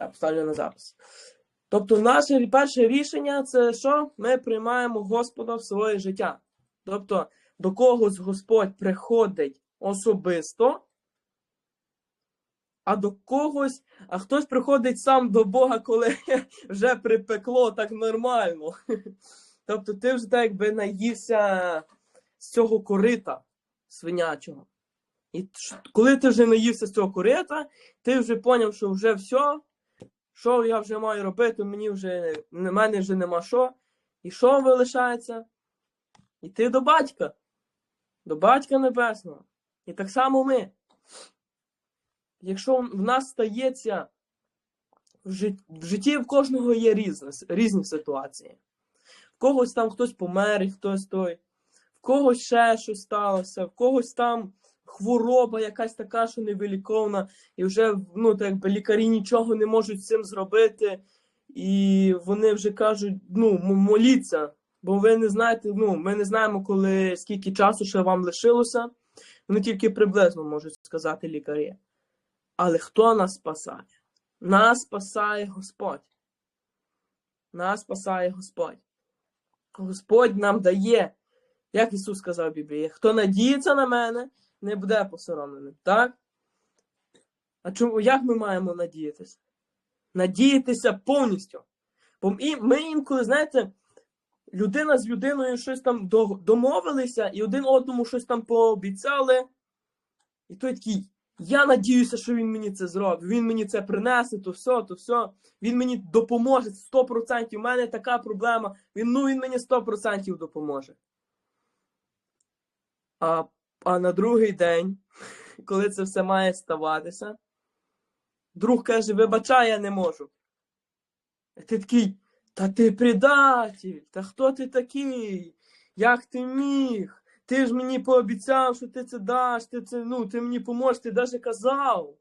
Так, ставлю на запис. Тобто, наше перше рішення це що? Ми приймаємо Господа в своє життя. Тобто, до когось Господь приходить особисто, а до когось, а хтось приходить сам до Бога, коли вже припекло так нормально. Тобто, ти вже так якби наївся з цього корита свинячого. І коли ти вже наївся з цього корита, ти вже поняв, що вже все, що я вже маю робити, мені вже в мене вже нема що. І що вилишається? Іти до батька, до батька Небесного. І так само ми. Якщо в нас стається в жит- в житті в кожного є різні, різні ситуації. В когось там хтось помер, хтось той, в когось ще щось сталося, в когось там хвороба якась така, що невиліковна, і вже ну, так якби лікарі нічого не можуть з цим зробити, і вони вже кажуть: ну, моліться, бо ви не знаєте, ну, ми не знаємо, коли скільки часу ще вам лишилося. Вони тільки приблизно можуть сказати лікарі. Але хто нас спасає? Нас спасає Господь. Нас спасає Господь. Господь нам дає, як Ісус сказав в Біблії, хто надіється на мене, не буде посоромленим. Так? А чому, як ми маємо надіятися? Надіятися повністю. Бо ми інколи, знаєте, людина з людиною щось там домовилися, і один одному щось там пообіцяли. І той такий, я надіюся, що він мені це зробить. Він мені це принесе, то все, то все. Він мені допоможе 100%. У мене така проблема. Він, ну, він мені 100% допоможе. А, а на другий день, коли це все має ставатися, друг каже: вибачай, я не можу. А ти такий, та ти предатель, та хто ти такий? Як ти міг? Ти ж мені пообіцяв, що ти це даш, ти це, ну, ти мені поможеш, ти навіть казав.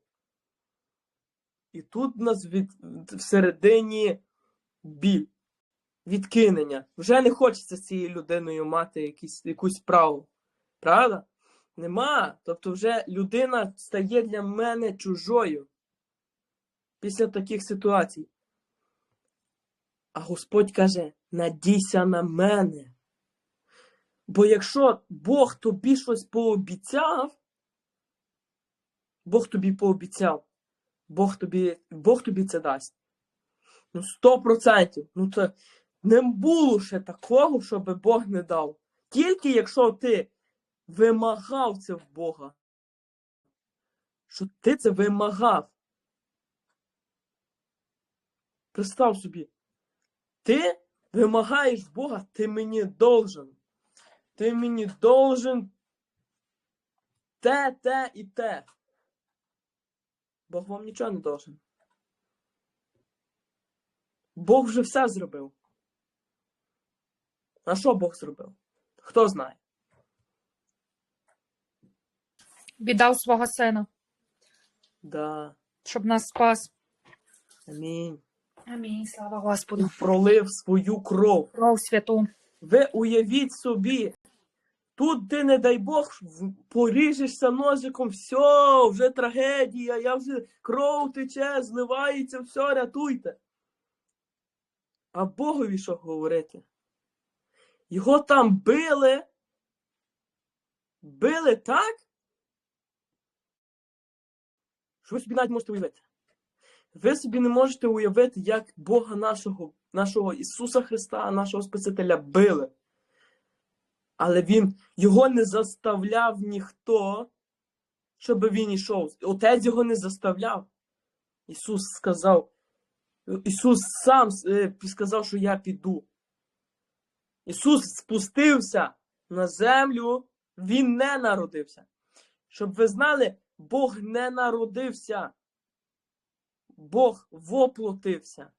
І тут в нас від, всередині біль, відкинення. Вже не хочеться з цією людиною мати якісь, якусь справу. Правда? Нема. Тобто вже людина стає для мене чужою після таких ситуацій. А Господь каже: надійся на мене. Бо якщо Бог тобі щось пообіцяв, Бог тобі пообіцяв, Бог тобі, Бог тобі це дасть. Ну, сто процентів. Ну, це не було ще такого, щоб Бог не дав. Тільки якщо ти вимагав це в Бога. Що ти це вимагав. Представ собі, ти вимагаєш Бога, ти мені должен. Ти мені должен те, те і те. Бог вам нічого не должен. Бог вже все зробив. А що Бог зробив? Хто знає? Віддав свого сина, Да. щоб нас спас. Амінь. Амінь. Слава Господу. Пролив свою кров. Кров святу. Ви уявіть собі, тут ти, не дай Бог, поріжешся ножиком, все, вже трагедія, я вже кров тече, зливається, все, рятуйте. А Богові що говорити? Його там били, били так, що ви собі навіть можете уявити. Ви собі не можете уявити, як Бога нашого, нашого Ісуса Христа, нашого Спасителя били. Але він його не заставляв ніхто, щоб він йшов. Отець його не заставляв. Ісус сказав, Ісус сам е, сказав, що я піду. Ісус спустився на землю, Він не народився. Щоб ви знали, Бог не народився. Бог воплотився.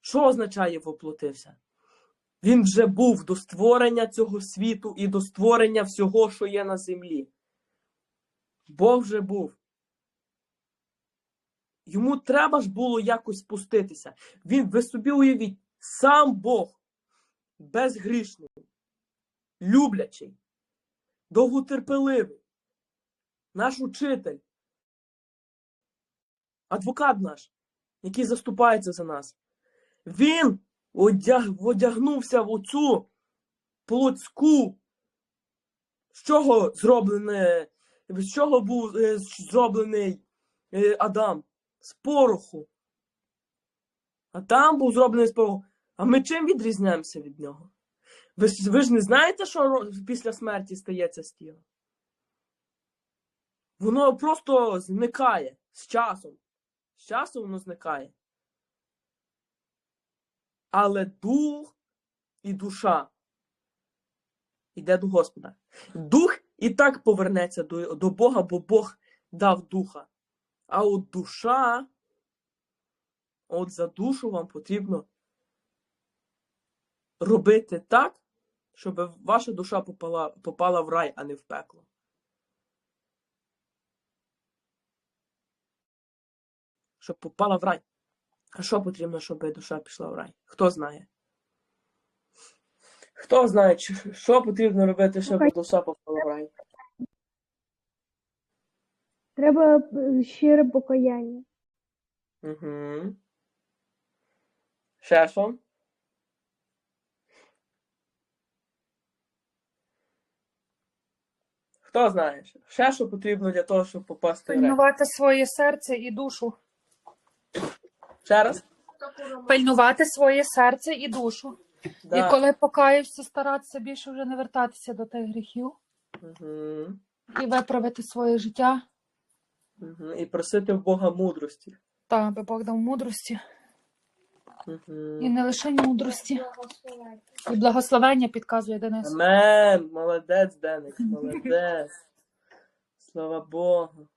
Що означає воплотився? Він вже був до створення цього світу і до створення всього, що є на землі. Бог вже був. Йому треба ж було якось спуститися. Він, ви собі уявіть, сам Бог безгрішний, люблячий, довготерпеливий, наш учитель, адвокат наш, який заступається за нас. Він одяг, одягнувся в оцю плотську, з чого зроблене, з чого був е, зроблений е, Адам? З пороху. Адам був зроблений з пороху. А ми чим відрізняємося від нього? Ви ж, ви ж не знаєте, що після смерті стається з тілом? Воно просто зникає з часом. З часом воно зникає. Але дух і душа йде до Господа. Дух і так повернеться до, до Бога, бо Бог дав духа. А от душа, от за душу вам потрібно робити так, щоб ваша душа попала, попала в рай, а не в пекло. Щоб попала в рай. А що потрібно, щоб душа пішла в рай? Хто знає? Хто знає, що потрібно робити, щоб душа попала в рай? Треба е, щире покаяння. Угу. Ще що? Хто знає? Ще що потрібно для того, щоб попасти в рай? Пильнувати своє серце і душу. Ще раз? Пильнувати своє серце і душу. Да. І коли покаєшся, старатися більше вже не вертатися до тих гріхів Угу. і виправити своє життя. Угу. І просити в Бога мудрості. Та аби Бог дав мудрості. Угу. І не лише мудрості. І благословення підказує Денис. Амен. Молодець, Деник, молодець. Слава Богу.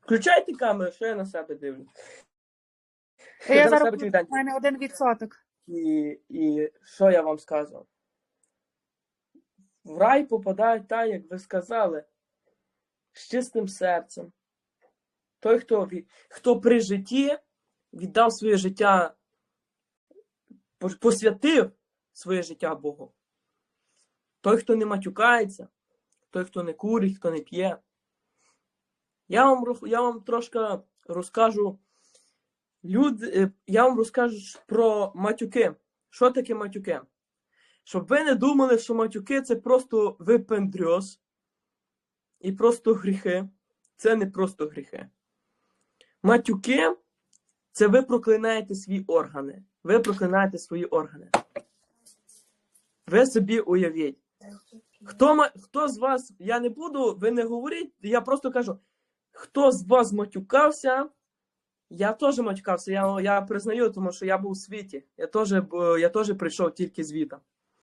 Включайте камеру, що я на себе дивлюсь. Я на зараз у мене один відсоток. І, і що я вам скажу? В рай попадають так, як ви сказали, з чистим серцем. Той, хто, хто при житті віддав своє життя, посвятив своє життя Богу. Той, хто не матюкається, той, хто не курить, хто не п'є. Я вам, я вам трошки розкажу Люд, е, я вам розкажу про матюки. Що таке матюки? Щоб ви не думали, що матюки це просто випендрьоз і просто гріхи. Це не просто гріхи. Матюки це ви проклинаєте свої органи. Ви проклинаєте свої органи. Ви собі уявіть. Хто, хто з вас, я не буду, ви не говоріть, я просто кажу, хто з вас матюкався, я теж матюкався, я, я признаю, тому що я був у світі. Я теж, я теж прийшов тільки звідти.